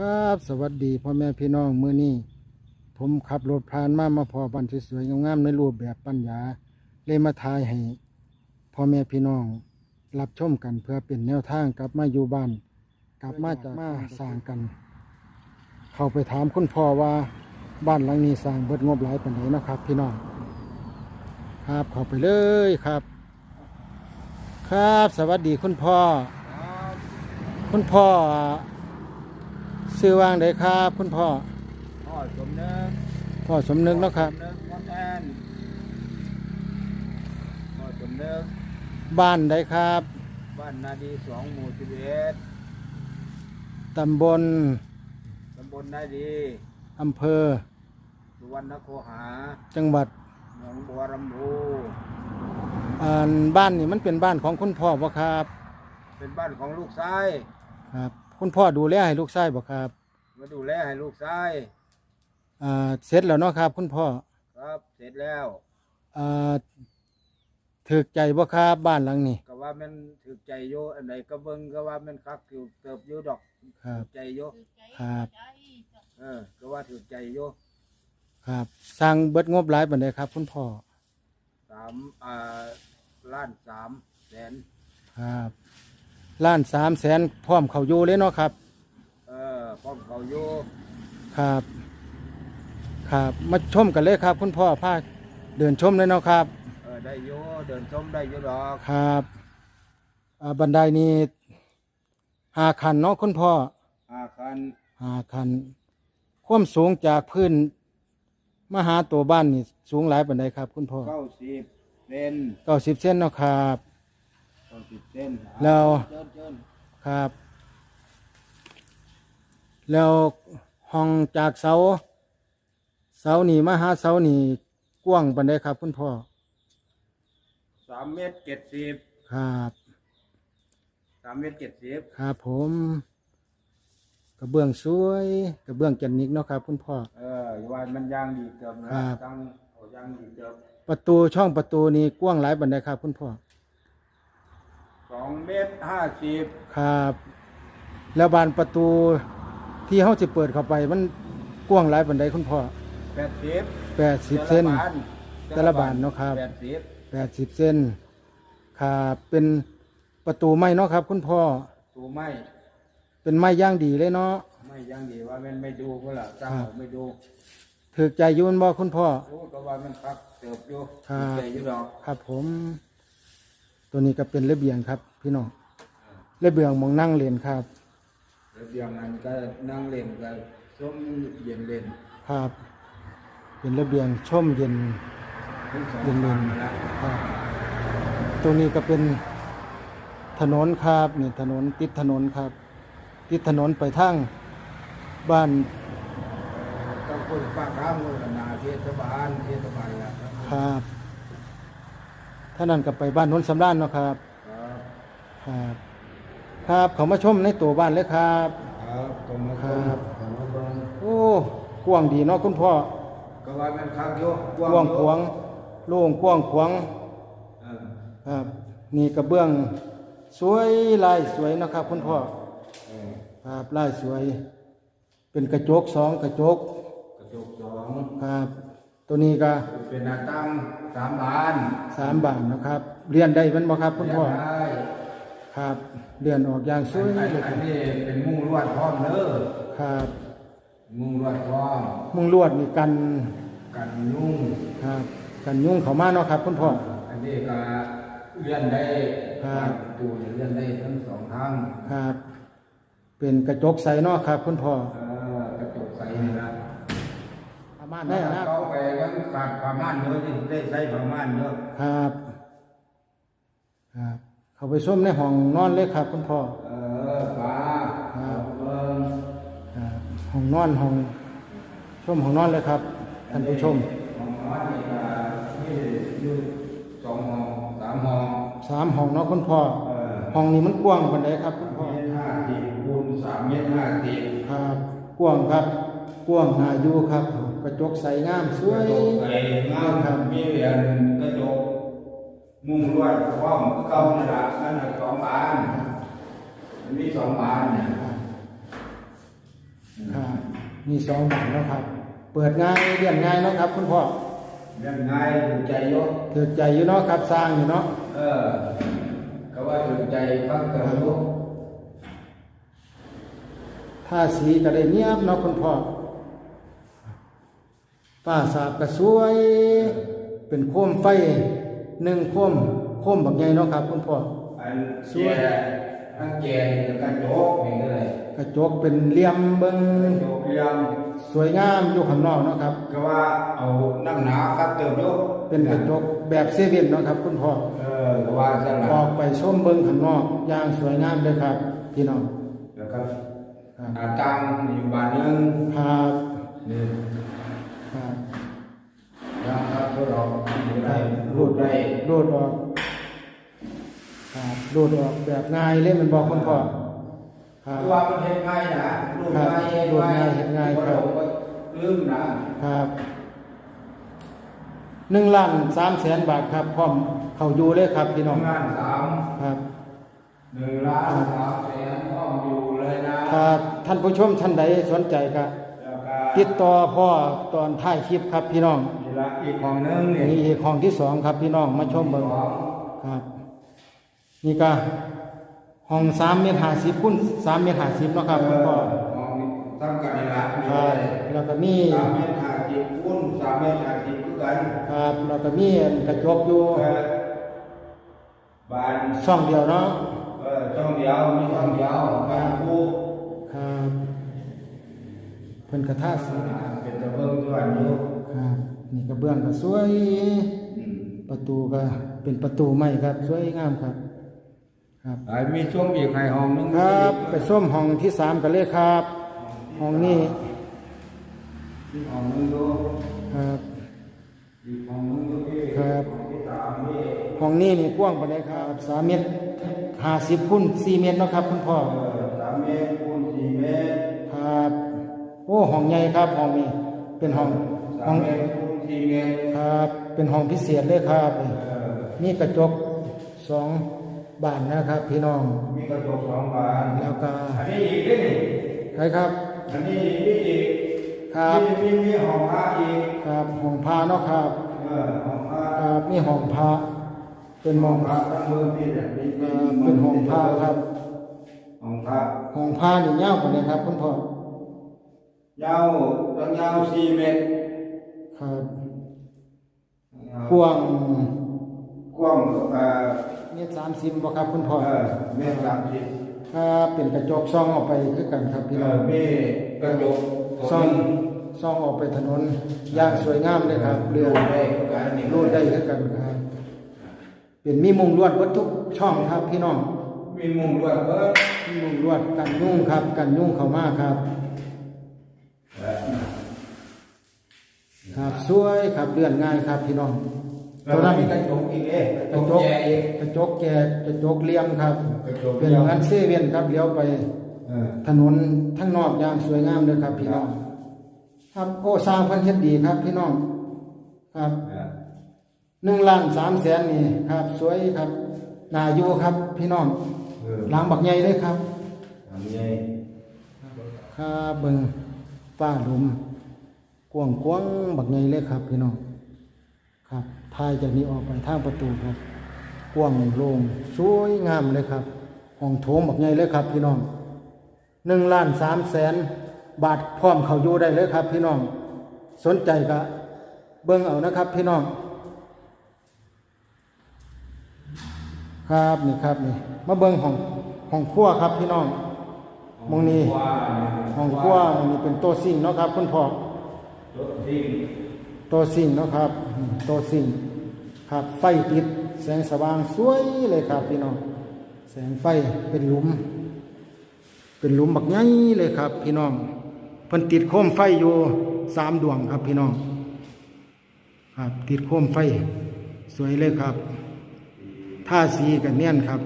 ครับ สวัสดีพ่อแม่พี่น้องมือนี้ผมขับรถผ่านมามาพอบ้านสวยๆงามๆในรูปแบบปัญญาเลยมาทายให้พ่อแม่พี่น้อง รับชมกันเพื่อเป็นแนวทางกลับมาอยู่บ้าน กลับมาจากมาสร้างกัน เข้าไปถามคุณพ่อว่าบ้านหลังนี้สร้างเบิดงบหลายปานไหนนะครับ พี่น้อง ครับเข้าไปเลยครับ ครับ สวัสดีคุณพ่อ คุณพ่อ ซื้อวางไดครับคุณพ่อ พ่อสมนึกพ่อสมนึกเนาะครับสมนึกพ่อแทนพ่อสมนึกบ้านไดครับ บ้านนาดีสองหมู่สิบเอ็ดตำบลตำบลนาดีอำเภอ สุวรรณโคหาจังหวัดหนองบัวลำพูอ่าบ้านนี่มันเป็นบ้านของคุณพ่อบ่ครับ เป็นบ้านของลูกชาย ครับ คุณพ่อดูแลให้ลูกชายบ่ครับ มาดูแลให้ลูกชายอ่าเสร็จแล้วเนาะครับ คุณพ่อครับเสร็จแล้วอ่าถึกใจบ่ครับบ้านหลังนี้ ก็ว่ามันถือใจโยอันไหนก็เบิ่งก็ว่ามันคักอยู่เติบอยู่ดอกครับถูกใจโยครับ เออ ก็ว่าถือใจโยครับสร้างเบิดงบหลายปานใดครับ คุณพ่อสามอ่าล้านสามแสนครับล้านสามแสนพร้อมเขาอยู่เลยเนาะครับเออพร้อมเขาโยครับ ครับ มาชมกันเลยครับ คุณพ่อพาเดินชมเลยเนาะครับ เออได้โยเดินชมได้โยดอกครับอ่าบันไดนี้หาคันเนาะคุณพ่ออาคันหาคัน ความสูงจากพื้นมาหาตัวบ้านนี่สูงหลายปันไดครับ คุณพ่อเก้าสิบเซนเก้าสิบเซนเนาะครับ เก้าสิบเซนแล้วเจินเจินครับ แล้วห้องจากเสา เสานี่มาหาเสานี่กว้างปันไดครับ คุณพ่อสามเมตรเจ็ดสิบครับสามเมตรเจ็ดสิบครับผมกระเบื้องสวยกระเบื้องแกรนิกเนาะครับ คุณพ่อ เออวันมันยางดีเกือบนะครับ ตั้งเอายางดีเกือบประตูช่องประตูนี่กว้างหลายบันไดครับ คุณพ่อสองเมตรห้าสิบครับ แล้วบานประตู ที่เขาจะเปิดเข้าไปมันกว้างหลายบันไดคุณพ่อแปดสิบแปดสิบเซน แต่ละบานเนาะครับ แปดสิบแปดสิบเซนครับเป็นประตูไม้เนาะครับ คุณพ่อตูไม่เป็นไม้ย่างดีเลยเนาะไม่ยางดีว่ามันไม่ดูก็ล่ะตั้งครับเอาไม่ดูถือใจอยุ่แม่นบ่คุณพ่อโอ้ก็ว่ามันคักเติบอยู่ครับ ใจอยู่ดอกครับผม ตัวนี้ก็เป็นระเบียงครับ พี่น้องระเบียงหมองนั่งเรียนครับ ระเบียงนั้นก็นั่งเล่นกันส้มเย็นเล่นครับเป็นระเบียงชมเย็น ทั้งสองเย็นๆ ฝั่งนั่นละครับตรงนี้ก็เป็นถนนครับนี่ถนนติดถนนครับ ติดถนนไปทางบ้านต้องคนฝากร้างมือกันนาเทศบาลเทศบาลละครับครับท่านั้นก็ไปบ้านโนนสำรานเนาะครับครับ ครับ ครับเขามาชมในตัวบ้านเลยครับ ครับตรงมาครับตรงมาเบิ่งโอ้กว้างดีเนาะคุณพ่อก็ว่ามันคักโยกว้างขวางโล่งกว้างขวางเออครับนี่กระเบื้อง สวยลายสวยเนาะครับคุณพ่อเออครับลายสวย เป็นกระจกสองกระจก กระจกสองครับ ตัวนี้ก็เป็นหน้าตั้งสามบานสามบาทนะครับ เรียนได้แมันบ่ครับคุณพ่อได้ ครับเรียนออกอย่างสวยอันเลยคอัรันบนี้เป็นมุ้งลวดพร้อมเด้อครับมุ้งลวดพร้อมมุงลวดนี่กันกันยุ่งครับกันยุ่งเขามาเนาะครับคุณพ่อ อันนี้ก็เลื่อนได้ครับประตูเนี่ยเลื่อนได้ทั้งสองทางครับ เป็นกระจกใสเนาะครับคุณพ่อเออกระจกใสนี่ละประมาณได้ได้นะนะเข้าไปยังขาดประมาณเยอะที่ได้ใช้ประมาณเยอะครับ ครับ เขาไปส้มในห้องนอนเลยครับคุณพ่อเออฟ้าครับเบิ่งครับห้องนอนห้องชมห้องนอนเลยครับท่านผู้ชมห้องนอนนี่ก็มีอยู่สองห้องสามห้องสามห้องเนาะคุณพ่อเออห้องนี้มันกว้างปานใดครับคุณพ่อเมตรห้าสิบคูณสามเมตรห้าสิบครับกว้างครับกว้างหนาอยู่ครับ กระจกใสงามสวยกระจกใสงามครับมีเหรียญกระจก มุ้งลวดพร้อมเก่านั่นละนั่นน่ะสองบานมันมีสองบานเนี่ยมีสองบานเนาะครับ เปิดง่ายเรียนง่ายเนาะครับ คุณพ่อเรื่องง่ายถูกใจเยอะถือใจอยู่เนาะครับสร้างอยู่เนาะเออก็ว่าถูกใจพักเติมลูกถ้าสีก็ได้เนียบเนาะคุณพ่อป้าสาบก็สวย เป็นโคมไฟ หนึ่งโคมโคมบักใหญ่เนาะครับคุณพ่ออันแจทั้งแจนี่กันโจกนี่ก็เลยกระจกเป็นเหลี่ยมเบิงโจกเรียงสวยงามอยู่ข้างนอกเนาะครับ ก็ว่าเอาน้ำหนาครับเติมโยกเป็นกระจกแบบเซเว่นเนาะครับ คุณพ่อเออก็ว่าสั่นอล่ะอกไปชมเบิงข้างนอกอย่างสวยงามเลยครับ พี่น้องแล้วก็ครับอาตังนี่บาทหนึงครับนี่ ครับ ยังครับทดลองได้ รูรูดดได้รูดออกครับรูดออกแบบง่ายเลยแมันบอกคุณพ่อครับว่ามันเฮ็ดง่ายนะรูดครับง่ายเฮ็ดรูดง่าง่ายยเฮ็ดง่ายครับบ่ลืมนะครับหนึ่งล้านสามแสนบาทครับพร้อมเข้าอยู่เลยครับพี่น้องงานสามครับหนึ่งล้านสามแสนต้องอยู่เลยนะถ้าท่านผู้ชมท่านใดสนใจก็แล้วก็ ติดต่อพ่อตอนท้ายคลิปครับพี่น้องมีละอีกของหนึงนี่นี่อีกของที่สองครับพี่น้องมาชมเบิ่งของครับ นี่ก็ห้องสามเมตรห้าสิบคูณสามเมตรห้าสิบเนาะครับคุณพ่อของตั้งกันในร้านมีครับเลยแล้วก็มีสามเมตรห้าสิบคูณสามเมตรห้าสิบคือกันครับแล้วก็มีกระจกอยู่เออบ้านช่องเดียวเนาะเออช่องเดียวมีช่องเดียวบ้านคู่ครับ เพิ่นกระทาสีเป็นตะเบิ่งส่วนอยู่ครับนี่กระเบื้องก็สวยอืมประตูก็เป็นประตูไม้ครับ สวยงามครับ ครับอ่ามีช่วงอีกให้ห้องหนึงครับ ไปส้มห้องที่สามกันเลยครับ ห้องนี้อีกห้องหนึงดูครับอีกห้องหนึงดูที่ครับห้องที่สามนี่ห้องนี้นี่กว้างปานใดครับสามเมตรห้าสิบคูณสี่เมตรเนาะครับ คุณพ่อ โอ้ห้องใหญ่ครับห้องนี้เป็นห้องสาห้อมงเมตรคูณสี่เมตรครับเป็นห้องพิเศษเลยครับเออนี่กระจกสองบานนะครับ พี่น้องมีกระจกสองบานแล้วก็อันนี้อีกด้วยนี่ใครครับ อันนี้อีกนี่อีกครับมีมีมีห้องพระอีกครับห้องพาเนาะครับเออห้องพระครับมีห้องพระเป็นมห้อองงพระทั้งมือพี่เนี่ยมีเอ่อเป็นห้องพระครับห้องพระห้องพานี่ยาวปานใดครับคุณพ่อ ยาวตั้งยาวสี่เมตรครับกว้างกว้างเอ่อเมตรสามสิบบ่ครับคุณพ่อเออเมตรสามสิบครับเป็นกระจกซ่องออกไปคือกันครับพี่เอน้อองมีกระจกซ่องซ่องออกไปถนนอย่างสวยงามเลยครับเรือได้การนี่รูดได้คือกันครับ เป็นมีมุงลวดวัดทุกช่องครับพี่น้องมีมุมด้วยเบิดมีมุงลวดกันยุ่งครับ กันยุ่งเข้ามาครับ ครับสวยครับเลื่อนง่ายครับพี่น้องแล้วตัวนั้นมีกระจกอีกเอ๊ะกระจกแจอีกกระจกแก่กระจกเหลี่ยมครับกระจกเป็นงานเซเว่นครับเลี้ยวไปเออถนนทั้งนอกอย่างสวยงามเลยครับ พี่น้อง ครับโอ้สร้างเพันเฮ็ดดีครับ พี่น้องครับเออหนึ่งล้านสามแสนนี่ครับ สวยครับนาอยู่ครับ พี่น้องเออหลังบักใหญ่เลยครับทำไงครับเบิ่งป้าหลุม กว้างกว้างบักใหญ่เลยครับพี่น้องครับทายจากนี้ออกไปทางประตูครับ กว้างโล่งสวยงามเลยครับห้องโถงบักใหญ่เลยครับ พี่น้องหนึ่งล้านสามแสนบาทพร้อมเขาอยู่ได้เลยครับ พี่น้อง สนใจก็เบิ่งเอานะครับ พี่น้อง ครับนี่ครับนี่มาเบิ่งห้องห้องครัวครับ พี่น้องมองนี้ห้องครัวมองนี้เป็นโต๊ะซิ่งเนาะครับ คุณพ่อ โต๊ะซิ่งเนาะครับอืมโต๊ะซิ่งครับไฟติด แสงสว่างสวยเลยครับพี่น้องแสงไฟเป็นหลุม เป็นหลุมบักใหญ่เลยครับ พี่น้องเพิ่นติดโคมไฟอยู่สามดวงครับพี่น้องครับติดโคมไฟ สวยเลยครับท่าสีกับเนียนครับ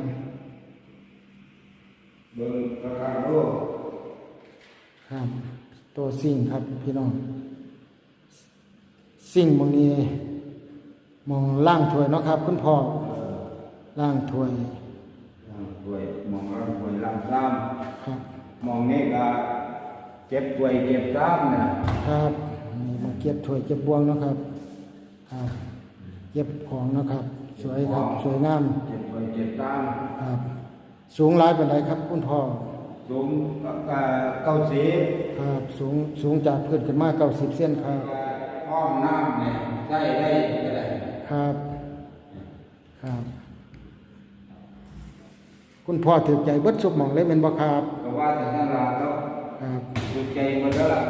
เบิ่งกระถางโลกครับตัวสิ่งครับพี่น้อง สิ่งมองนี้มองล่างถ้วยเนาะครับ คุณพ่อล่างถ้วยล่างถ้วยมองล่างถ้วยล่างซ้ครับำมองนี่ก็เจ็บป่วยเจ็บซ้ำเนี่ยครับนี่มาเก็บถ้วยเก็บบวงเนาะครับครับเก็บของเนาะครับ สวยครับสวยงามเจ็บป่วยเจ็บซ้ครับ สูงหลายเป็นไรครับ คุณพ่อำสูงก็เก้าสิบครับสูงสูงจากพื้นขึ้นมาเก้าสิบเซนครับ ห้องน้ำเนี่ยได้ได้ก็ได้ครับ ครับ คุณพ่อถือใจเบิดสุกหมองเลยเป็นบ่ครับก็ว่าถึงนั่นละแล้วครับสนใจหมาแล้วล่ะ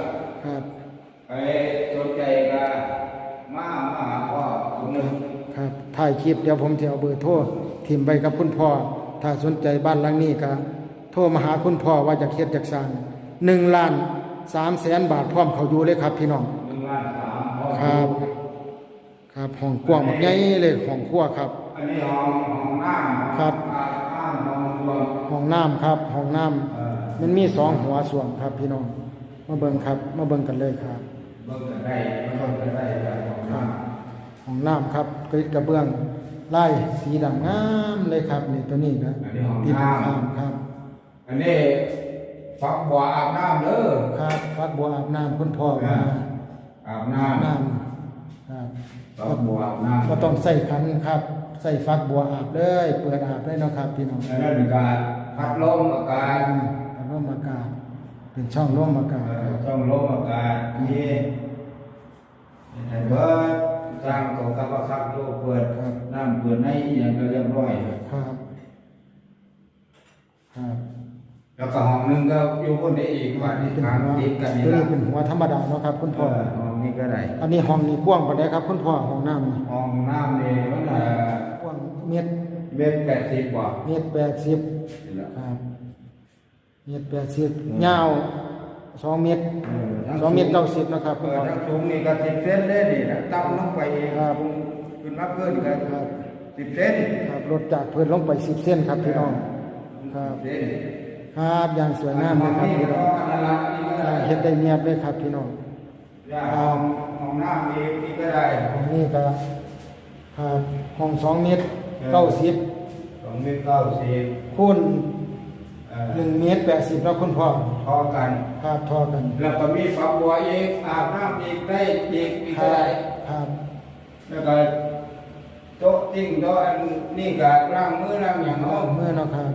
ครับไปสนใจก็มามาหาพ่อคนหนึ่งครับถ่ายคลิปเดี๋ยวผมจะเอาเบอร์โทรทิมไปกับคุณพ่อ ถ้าสนใจบ้านหลังนี้ก็โทรมาหาคุณพ่อว่าจะเฮ็ดจากสร้างหนึ่งล้านสามแสนบาทพร้อมเขาอยู่เลยครับพี่น้อง ครับ ครับห้องกว้างแบบใหญ่เลยห้องครัวครับ อันนี้ห้องห้องน้ำครับห้องน้ำห้องรวมห้องน้ำครับห้องน้เออำมันมีสองหัวส่วนครับพี่น้อง มาเบิ่งครับ มาเบิ่งกันเลยครับเบิ่งกันได้เบิ่งกันได้แต่ห้องน้ห้องน้ำครับกระกระเบื้องไล่สีดำงามเลยครับนี่ตัวนี้ครับที่ทำน้ำครับำอันนี้ฝักบัวอาบน้ำเด้อครับ ฟักบัวอาบน้ำคุณพ่อมา อาบอาบน้ำน้ำครับฝักบัวอาบน้ำก็ต้องใส่ขันครับใส่ฟักบัวอาบเลย เปิดอาบเลยเนาะครับพี่น้องอันนั้นก็พัดลมอากาศเป็นร่มอากาศเป็นช่องร่มอากาศเอ่คอรับช่องลมอากาศมีให้เบิดสร้างของกับว่าคักโลกเปิดน้ำเปิดในอหย่างก็เรียบร้อย ครับ ครับ แล้วก็ห้องหนึงก็อยู่คนได้อีกว่านี่เป็นทางหัวติดกันนี่ตัวละนี้เป็นหัวธรรมดาเนาะครับ คุณเอพ่ออห้องนี้ก็ได้อันนี้ห้องนี้กว้างปานใดครับ คุณพ่อห้องน้ำนี่ห้องน้ำนี่มันเอ่อกว้างเมตรเมตรแปดสิบกว่าเมตรแปดสิบนี่แหละครับเมตรแปดสิบยาวสองเมตรเออทั้สองเมตรเก้าสิบนะครับเอคุณอพ่อทั้งสูงนี่ก็สิบเซนเลยนี่นะตั้งลงไปเองครับขึ้นมาเพิ่นก็ครับสิบเซนครับรถจากพื้นลงไปสิบเส้นครับพี่น้องครับเซน ครับอย่างสวยงามเลยครับพี่น้องนั่นละนี่ก็อ่าได้เฮ็ดได้เงียบเลยครับพี่น้องห้องห้องน้ำเองนี่ก็ได้ห้องนี้ก็ครับห้องสองเมตรเก้าสิบสองเมตรเก้าสิบคูณเอ่อหนึ่งเมตรแปดสิบแล้วคุณพ่อเทอกันครับทอกัน แล้วก็มีฝักบัวอีกอาบน้ำอีกได้อีกอีกคก็รับได้ครับแล้วก็โต๊ะติ้งโต๊ะอันนี่ก็ล้างมือล้างอย่างเอาเนาะเมื่อเนาะครับ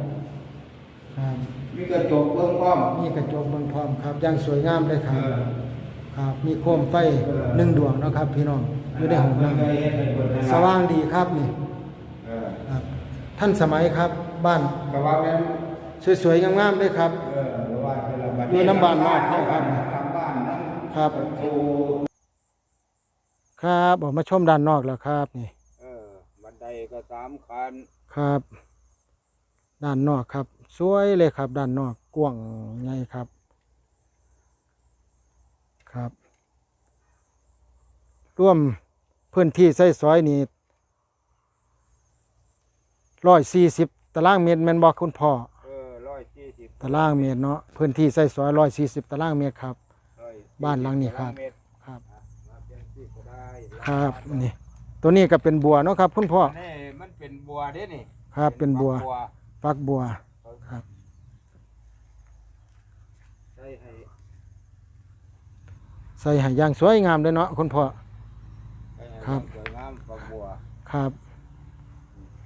ครับ มีกระจกเบื้องพร้อมนี่กระจกเบางพร้อมครับอย่างสวยงามเลยคเอรับอครับ มีโคมไฟหนึ่งดวงเนาะครับ พี่น้องอยู่ในห้องน้เคยเห็นในบทำสว่างดีครับนี่เออครับ ท่านสมัยครับบ้านก็ว่าแม่นสวยๆงามๆเลยครับ เออหรือว่าเป็นละบัดอยู่น้ำบ้านนอกเขาครับน้ำบ้านนั่นครับ ประตูครับออกมาชมด้านนอกแล้วครับนี่ เออบันไดก็สามคัน ครับ ด้านนอกครับ สวยเลยครับ ด้านนอกกว้างใหญ่ครับ ครับ ร่วมพื้นที่ใส่ซอยนี่ร้อยสี่สิบตารางเมตรแม่นบอกคุณพ่อเออร้อยสี่สิบตารางเมตรเนาะพื้นที่ใส่ซอยร้อยสี่สิบตารางเมตรครับร้อยบ้านหลังนี้ครับเมตรครับมาเป็นที่ก็ได้ครับนี่ตัวนี้ก็เป็นบัวเนาะครับ คุณพ่อ นี่มันเป็นบัวเด้นี่ครับเป็นบัว ฟักบัวครับ ใช่ให้ ใส่ให้อย่างสวยงามเลยเนาะคุณพ่อให้ให้ครับ สวยงามฝักบัวครับ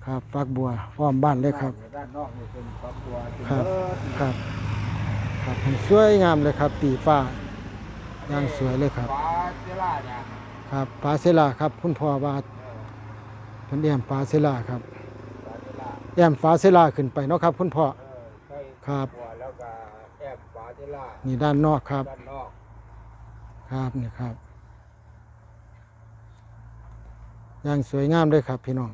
ครับฟักบัวพร้อมบ้านเลยครับ ด้านนอกนี่เป็นฝักบัวเป็นครับเบิดครับ ครับให้สวยงามเลยครับ ตีฟ้าอย่างสวยเลยครับ ฟ้าเจล่าเนี่ยครับปลาเซลาครับ คุณพ่อว่าเออเพิ่นแอมปลาเซลาครับฟ้าเจล่าแอมปลาเซลาขึ้นไปเนาะครับ คุณพ่อ เออใช่ครับ บัวแล้วก็แอบฟ้าเจล่านี่ด้านนอกครับ ด้านนอก ครับนี่ครับอย่างสวยงามเลยครับพี่น้อง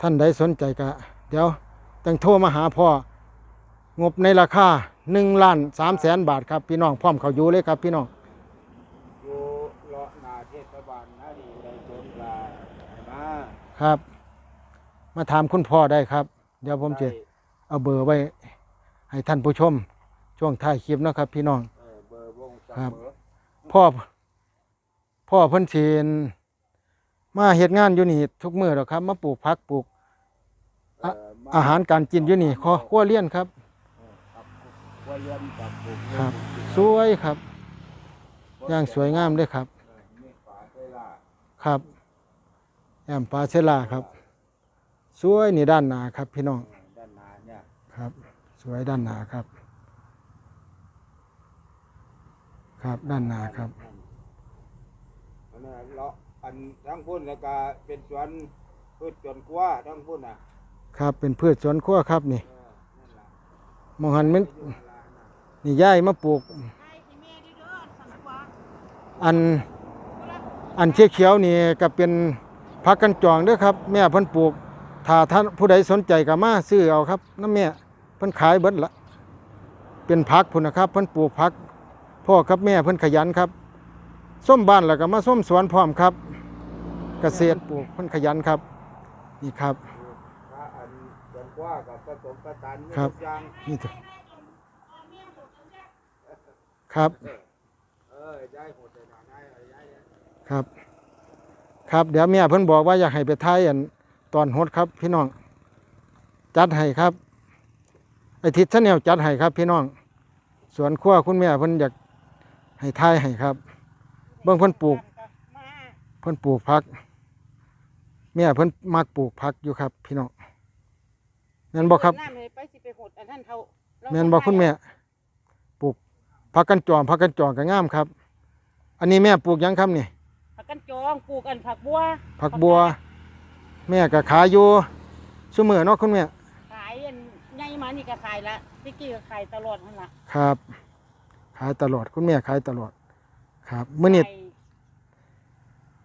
ท่านใดสนใจก็เดี๋ยวจังโทรมาหาพ่องบในราคาหนึ่งล้านสามแสนบาทครับพี่น้องพร้อมเขาอยู่เลยครับพี่น้องอยู่เลาะนาเทศบาลนาดีในสวนปลามาครับ มาถามคุณพ่อได้ครับ เดี๋ยวผมจะเอาเบอร์ไว้ ให้ท่านผู้ชม ช่วงท้ายคลิปเนาะครับพี่น้อง ครับมอพ่อ พ่อเพิ่นเชีนมาเฮ็ดงานอยู่นี่ทุกมื้อหรอกครับ มาปลูกผักปลูกเออมอาหารการกินอยู่นี่ขอครัวเลี้ยนครับเออครับครัวเรือนกับปลูกครับ สวยครับ อย่างสวยงามเลยครับ มีฝาเวลาครับแอมปาเชล่าครับ สวยนี่ด้านหน้าครับ พี่น้องด้านหน้าเนี่ย ครับ สวยด้านหน้าครับ ครับ ด้านหน้าครับ อันนั้นเลาะอันทั้งพุ่นแล้วก็เป็นสวนพืชสวนครัวทั้งพุ่นน่ะครับ เป็นพืชสวนครัวครับนี่เออนั่นล่ะมองหันมันอยู่นั่นล่ะน่ะนี่ย่ายมาปลูก อันอันเขียวเขียวๆนี่ก็เป็นพักกันจองเด้อครับ แม่เพิ่นปลูก ถ้าท่านผู้ใดสนใจก็มาซื้อเอาครับน้ำแม่เพิ่นขายเบิดละเป็นพักพุ่นนะครับ เพิ่นปลูกพัก พ่อกับแม่เพิ่นขยันครับส้มบ้านแล้วก็มาส้มสวนพร้อมครับ เกษตรปลูกเพิ่นขยันครับ นี่ครับครับครับเถอะครับครับ ครับเดี๋ยวแม่เพิ่นบอกว่าอยากให้ไปทายอันตอนฮดครับ พี่น้อง จัดให้ครับไอทิศชาแนลจัดให้ครับ พี่น้องสวนครัวคุณแม่เพิ่นอยาก ให้ทายให้ครับ เบิ่งเพิ่นปลูก เพิ่นปลูกผักแม่เพิ่นมักปลูกผักอยู่ครับ พี่น้องแม่นบ่ครับ น้ำเลยไปสิไปหดอันนั้นเท่าเราแม่นบ่คุณแม่ปลูกผักกันจอมผักกันจอมก็งามครับ อันนี้แม่ปลูกหยังครับนี่ผักกันจองปลูกอันผักบัวผักบัว แม่ก็ขายอยู่ซุมื้อเนาะคุณแม่ขายอันใหญ่มานี่ก็ขายละพี่กี้ก็ขายตลอดนั่นล่ะครับ ขายตลอด คุณแม่ขายตลอด ครับมื้อนี้ขาย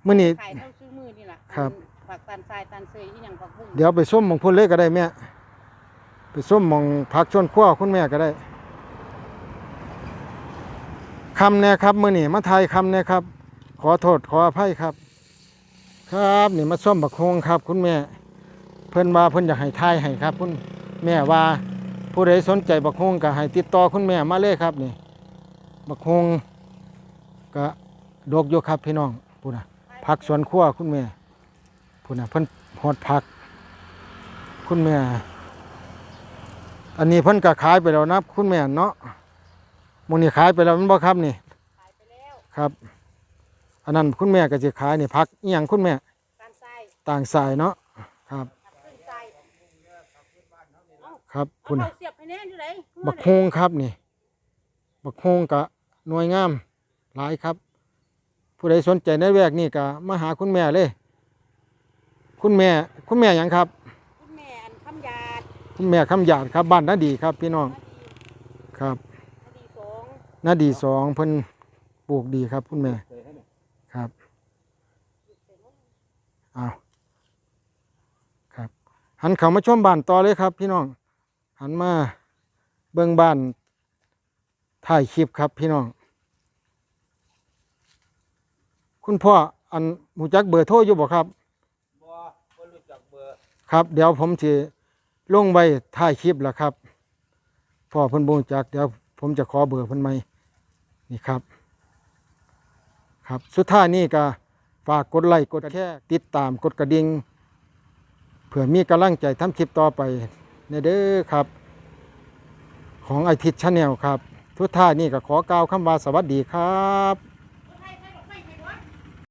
มื้อนี้ ขายเท่าซื้อมือนี่ล่ะครับ ผักตันทรายตันเซยที่ยังผักบุ้งเดี๋ยวไปส้มหมองพุ่นเลยก็ได้แม่ ไปส้มหมองผักชวนครัวคุณแม่ก็ได้คำแน่ครับมื้อนี้มาทายคำแน่ครับ ขอโทษขออภัยครับ ครับนี่มาส้มบักฮงครับ คุณแม่ เพิ่นว่าเพิ่นอยากให้ทายให้ครับ คุณแม่ว่าผู้ใดสนใจบักฮงก็ให้ติดต่อคุณแม่มาเลยครับนี่ บักฮงก็ดกอยู่ครับพี่น้องพูดนะผักสวนครัวคุณแม่พูดนะเพิ่นหอดผัก คุณแม่ อันนี้เพิ่นก็ขายไปแล้วนะคุณแม่เนาะหมูนี่ขายไปแล้วแมันบ่ครับนี่ขายไปแล้วครับ อันนั้นคุณแม่ก็จะขายนี่ผักอีหยังคุณแม่ตันทรายต่างสายเนาะครับผักขึ้นทรายเอ้าครับเอาคุณเข้าเสียบให้แน่อยู่ไหนบักฮงครับนี่บักฮงกะ หน่วยงามหลายครับ ผู้ใดสนใจในแวกนี่ก็มาหาคุณแม่เลย คุณแม่คุณแม่หยังครับ คุณแม่อันคำหยาดคุณแม่คำหยาดครับบ้านนาดีครับ พี่น้องนาดีครับนาดีสองนาดีสองเพิ่นปลูกดีครับ คุณแม่เคยให้เนี่ยครับเอาครับ หันเข้ามาชมบ้านต่อเลยครับ พี่น้องหันมาเบิ่งบ้าน ถ่ายคลิปครับพี่น้อง คุณพ่ออันหูจักเบอร์โทรอยู่บ่ครับบ่บ่รู้จักเบอร์ครับ เดี๋ยวผมจะลงไว้ถ่ายคลิปแล้วครับ พ่อเพิ่นบ่รู้จัก เดี๋ยวผมจะขอเบอร์เพิ่นใหม่นี่ครับ ครับสุดท้ายนี่ก็ฝากกดไลค์กดแชร์ติดตามกดกระดิ่งเพื่อมีกำลังใจทำคลิปต่อไปในเด้อครับ ของไอทิศชาแนลครับ ทุกท่านนี่ก็ขอกล่าวคำว่าสวัสดีครับ